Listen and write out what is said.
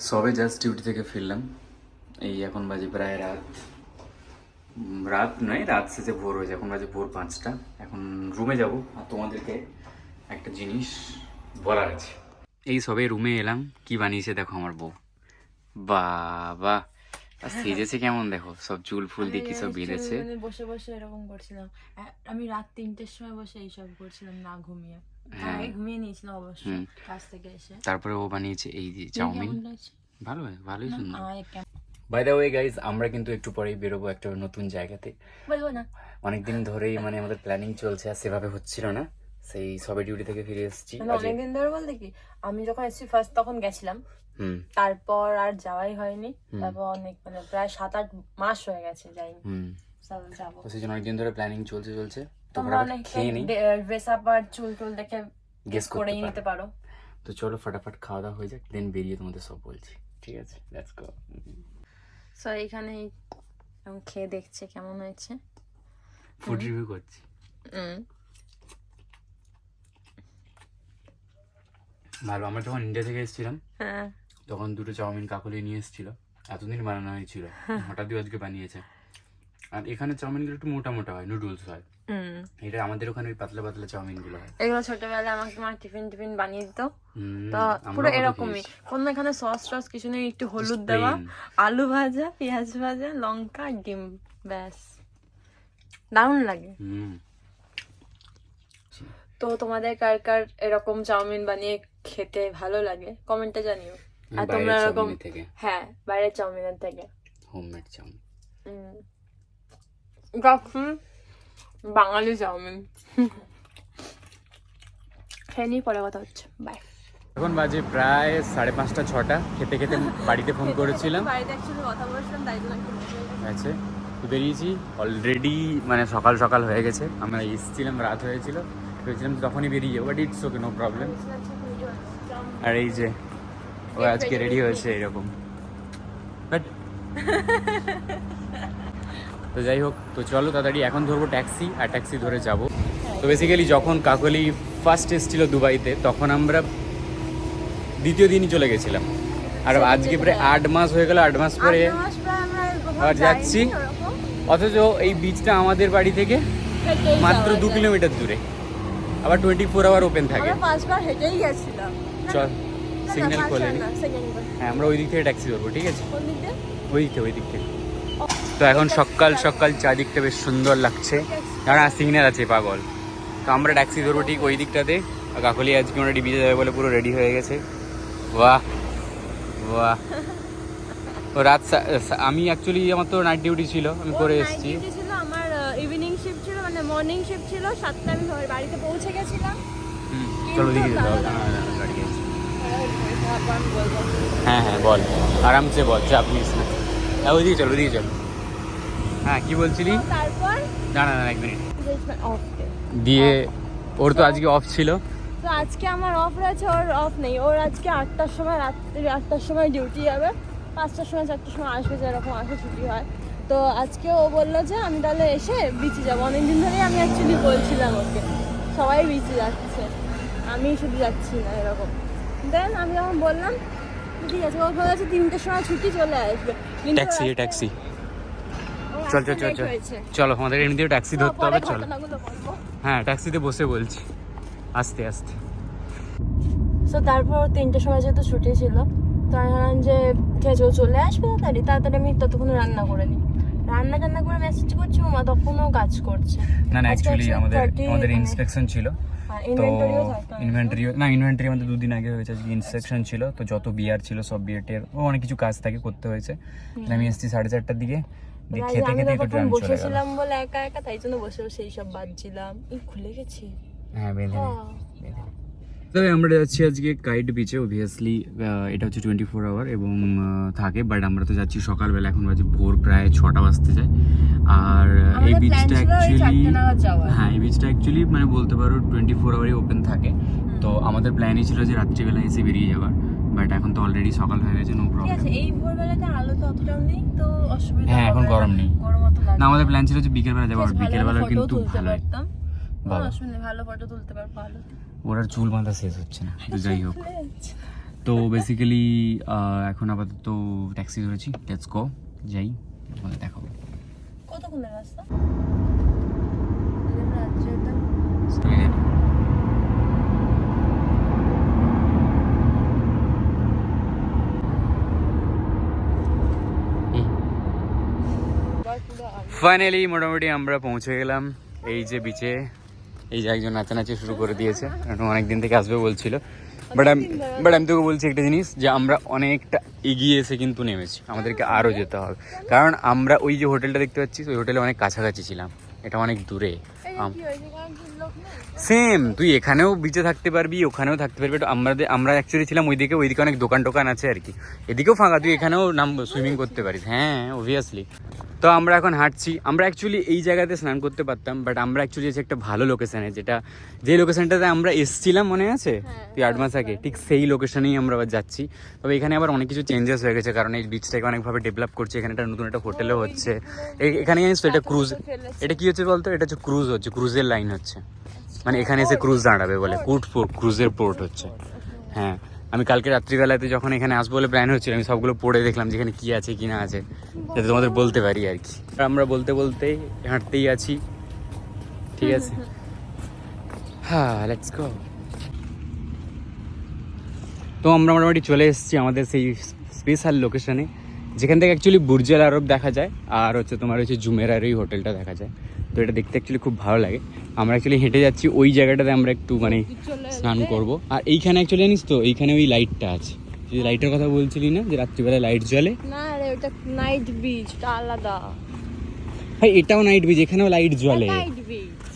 সবে just duty থেকে ফিরলাম। এই এখন বাজে প্রায় রাত। রাত নয় রাত শেষে ভোর হয়েছে। এখন বাজে ভোর পাঁচটা। এখন রুমে যাব। আর তোমাদেরকে একটা জিনিস বলার আছে। এই সবে রুমে এলাম। কি বানিয়েছে দেখো আমার বউ। বাবা আর সেজেছে কেমন দেখো? সব চুল ফুল দিয়ে কি সব বেঁধেছে। মানে বসে বসে এরকম করছিলাম। আমি রাত তিনটের সময় বসে এইসব করছিলাম না ঘুমিয়ে। ঘুমিয়ে নিয়েছিলাম অবশ্য হুম। কাজ থেকে এসে। তারপরে ও বানিয়েছে এই যে চাউমিন। ভালো ভালোই সুন্দর। বাই দ্য ওয়ে গাইজ আমরা কিন্তু একটু পরেই বেরোবো একটা নতুন জায়গাতে। বলব না। অনেকদিন ধরেই মানে আমাদের প্ল্যানিং চলছে আর সেভাবে হচ্ছিল না। সেই সবে ডিউটি থেকে ফিরে এসেছি। মানে অনেকদিন ধরে বলতে কি আমি যখন এসেছি ফার্স্ট তখন গেছিলাম। হুম। তারপর আর যাওয়াই হয়নি। তারপর অনেক মানে প্রায় সাত আট মাস হয়ে গেছে যাইনি। যাব। তো সেই জন্য অনেকদিন ধরে প্ল্যানিং চলছে চলছে। তো তোমরা ফটাফট খেয়ে নিই ড্রেস আপ আর চুল টুল দেখে গেস করেই নিতে পারো। তো চলো ফটাফট খাওয়া দাওয়া হয়ে যাক দেন বেরিয়ে তোমাদের সব বলছি। ঠিক আছে? লেটস গো সো এখন খেয়ে দেখছে কেমন হয়েছে। ফুড রিভিউ করছি। হুম। ভালো আমরা যখন ইন্ডিয়া থেকে এসেছিলাম হ্যাঁ। তখন দুটো চাউমিন কাকলি নিয়ে এসেছিল। এতদিন বানানো হয়েছিল। হঠাৎই আজকে বানিয়েছে। আর এখানে চাউমিনগুলো একটু মোটা মোটা হয় নুডলস হয়। এটা আমাদের ওখানে ওই পাতলা পাতলা চাউমিনগুলো হয়। এগুলো ছোটবেলায় আমাকে মা টিফিন টিফিন বানিয়ে দিত। তো পুরো এরকমই। কোনো এখানে সস টস কিছু নেই একটু হলুদ দেওয়া আলু ভাজা পেঁয়াজ ভাজা লঙ্কা ডিম ব্যাস। দারুণ লাগে। হুম। তো তোমাদের কার কার এরকম চাউমিন বানিয়ে খেতে ভালো লাগে কমেন্টে জানিও। আর তোমরা এরকম হ্যাঁ বাইরের চাউমিনের থেকে। Homemade chowmein. যখন বাঙালি চাউমিন। খেয়ে নিই পরে কথা হচ্ছে। বাই এখন বাজে প্রায় সাড়ে পাঁচটা ছটা। খেতে খেতে বাড়িতে ফোন করেছিলাম। আছে বেরিয়েছি। অলরেডি মানে সকাল সকাল হয়ে গেছে। আমরা এসেছিলাম রাত হয়েছিল। ভেবেছিলাম তখনই বেরিয়ে যাব but it's okay no problem আর এই যে ও আজকে রেডি হয়েছে এরকম। বাট তো যাই হোক তো চলো তাড়াতাড়ি এখন ধরবো ট্যাক্সি আর ট্যাক্সি ধরে যাব। তো বেসিক্যালি যখন কাকলি ফার্স্ট এসেছিল দুবাইতে তখন আমরা দ্বিতীয় দিনই চলে গেছিলাম। আর আজকে প্রায় আট মাস হয়ে গেল আট মাস পরে আবার যাচ্ছি। অথচ এই বিচটা আমাদের বাড়ি থেকে মাত্র দু কিলোমিটার দূরে। আবার টোয়েন্টি ফোর আওয়ার ওপেন থাকে। চল সিগন্যাল খোলেনি হ্যাঁ আমরা ওই দিক থেকে ট্যাক্সি ধরবো ঠিক আছে? ওই দিক থেকে ওই দিক থেকে। তো এখন সকাল সকাল চারদিকটা বেশ সুন্দর লাগছে। কারণ সিগন্যাল আছে পাগল। তো আমরা ট্যাক্সি ধরবো ঠিক ওই দিকটাতে। আর কাকলি আজকে অলরেডি বিজে যাবে বলে পুরো রেডি হয়ে গেছে। বাহ বাহ। ও রাত আমি অ্যাকচুয়ালি আমার তো নাইট ডিউটি ছিল আমি করে এসেছি। আমার ইভিনিং শিফট ছিল মানে মর্নিং শিফট ছিল সাতটা আমি বাড়িতে পৌঁছে গেছিলাম। চলো দিকে যেতে হবে। আমি বলব হ্যাঁ হ্যাঁ বল আরামসে বল চাপ নিস না। হ্যাঁ ওইদিকে চলো ওইদিকে চলো। হ্যাঁ কি বলছিলি? তারপর না না না এক মিনিট। অফ দিয়ে ওর তো আজকে অফ ছিল। তো আজকে আমার অফ রয়েছে ওর অফ নেই। ওর আজকে আটটার সময় রাত্রি আটটার সময় ডিউটি যাবে পাঁচটার সময় চারটার সময় আসবে যেরকম আসে ছুটি হয়। তো আজকে ও বলল যে আমি তাহলে এসে বিচে যাব। অনেকদিন ধরেই আমি অ্যাকচুয়ালি বলছিলাম ওকে সবাই বিচে যাচ্ছে। আমি শুধু যাচ্ছি না এরকম। দেন আমি যখন বললাম ঠিক আছে ও বলেছে তিনটের সময় ছুটি চলে আসবে। ট্যাক্সি ট্যাক্সি চল চল চল চল। চলো আমাদের এমনিতেও ট্যাক্সি ধরতে হবে চলো। হ্যাঁ ট্যাক্সিতে বসে বলছি। আস্তে আস্তে। সো তারপর তিনটের সময় যেহেতু ছুটি ছিল তো আমি ভাবলাম যে ঠিক আছে চলে আসবে তাড়াতাড়ি তাড়াতাড়ি আমি ততক্ষণ রান্না করে নিই। রান্না টান্না করে মেসেজ করছি মা তখনও কাজ করছে। না না অ্যাকচুয়ালি আমাদের 30 আমাদের ইন্সপেকশন ছিল। তো ইনভেন্টরি না। ইনভেন্টরি আমাদের দুদিন আগে হয়েছে আজকে ইনস্পেকশন ছিল। তো যত বিয়ার ছিল সব বিয়ারটের ও অনেক কিছু কাজ থাকে করতে হয়েছে। আমি এসেছি সাড়ে চারটার দিকে। খেতে আমি খেতে একটু ট্রাম চলে গেল। বসেছিলাম বলে একা একা তাই জন্য বসে বসে এইসব বাজছিলাম এই খুলে গেছি। হ্যাঁ বেঁধে হ্যাঁ। তবে আমরা যাচ্ছি আজকে কাইট বিচে অবভিয়াসলি এটা হচ্ছে টোয়েন্টি ফোর আওয়ার এবং থাকে বাট আমরা তো যাচ্ছি সকালবেলা এখন বাজে ভোর প্রায় ছটা বাজতে যায়। আর এই বিচটা অ্যাকচুয়ালি। হ্যাঁ এই বিচটা অ্যাকচুয়ালি মানে বলতে পারো টোয়েন্টি ফোর আওয়ারই ওপেন থাকে তো আমাদের প্ল্যানই ছিল যে রাত্রিবেলা এসে বেরিয়ে যাওয়ার। বাট এখন তো অলরেডি সকাল হয়ে গেছে নো প্রবলেম এই ভোরবেলাতে আলো তো অতটাও নেই তো অসুবিধা হ্যাঁ, এখন গরম নেই। গরম অত লাগে না আমাদের প্ল্যান ছিল যে বিকেলবেলা যাব বেশ ভালো বিকেলবেলা photo কিন্তু কোনো বাবা। নেই, ভালো ফটো তুলতে পারব ভালো ওর চুল বাঁধা শেষ হচ্ছে না তো যাই হোক। তো বেসিক্যালি এখন আপাতত ট্যাক্সি ধরেছি লেটস গো যাই তোমাদের দেখাবো। কতক্ষণের রাস্তা? ফাইনালি মোটামুটি আমরা পৌঁছে গেলাম এই যে বিচে এই যে একজন নাচানাচি শুরু করে দিয়েছে। অনেক দিন থেকে আসবে বলছিল। বাট আমি বাট আমি তোকে বলছি একটা জিনিস যে আমরা অনেকটা এগিয়ে এসে কিন্তু নেমেছি। আমাদেরকে আরও যেতে হবে। কারণ আমরা ওই যে হোটেলটা দেখতে পাচ্ছি ওই হোটেলে অনেক কাছাকাছি ছিলাম। এটা অনেক দূরে। সেম তুই এখানেও বিচে থাকতে পারবি ওখানেও থাকতে পারবি আমরা আমরা অ্যাকচুয়ালি ছিলাম ওইদিকে ওইদিকে অনেক দোকান টোকান আছে আর কি। এদিকেও ফাঁকা তুই এখানেও নাম সুইমিং করতে পারিস। হ্যাঁ অবভিয়াসলি তো আমরা এখন হাঁটছি। আমরা অ্যাকচুয়ালি এই জায়গাতে স্নান করতে পারতাম বাট আমরা অ্যাকচুয়ালি এসে একটা ভালো লোকেশানে যেটা যে লোকেশানটাতে আমরা এসছিলাম মনে আছে? হ্যাঁ, তুই আট মাস আগে ঠিক সেই লোকেশানেই আমরা আবার যাচ্ছি। তবে এখানে আবার অনেক কিছু চেঞ্জেস হয়ে গেছে কারণ এই বিচটাকে অনেকভাবে ডেভেলপ করছে এখানে একটা নতুন একটা হোটেলও হচ্ছে। এ- এখানে জানিস তো এটা ক্রুজ এটা কী হচ্ছে বলতো? এটা হচ্ছে ক্রুজ হচ্ছে ক্রুজের লাইন হচ্ছে। মানে এখানে এসে ক্রুজ দাঁড়াবে বলে। কুট পোর্ট ক্রুজের পোর্ট হচ্ছে। হ্যাঁ। আমি কালকে রাত্রিবেলাতে যখন এখানে আসব বলে প্ল্যান হচ্ছিল, আমি সবগুলো পড়ে দেখলাম যেখানে কি আছে, কি না আছে। যাতে তোমাদের বলতে পারি আর কি। আমরা বলতে বলতে হাঁটতেই আছি। ঠিক আছে? হ্যাঁ লেটস গো তো আমরা মোটামুটি চলে এসেছি আমাদের সেই স্পেশাল লোকেশনে যেখান থেকে অ্যাকচুয়ালি বুর্জাল আরব দেখা যায় আর হচ্ছে তোমার হচ্ছে জুমেরার ওই হোটেলটা দেখা যায়। তো এটা দেখতে অ্যাকচুয়ালি খুব ভালো লাগে। আমরা অ্যাকচুয়ালি হেঁটে যাচ্ছি ওই জায়গাটাতে আমরা একটু মানে স্নান করব। আর এইখানে অ্যাকচুয়ালি জানিস তো এইখানে ওই লাইটটা আছে। যে লাইটের কথা বলছিলি না যে রাত্রিবেলা লাইট জ্বলে? না রে ওটা নাইট বিচ আলাদা। ভাই এটাও নাইট বিচ এখানেও লাইট জ্বলে। Night beach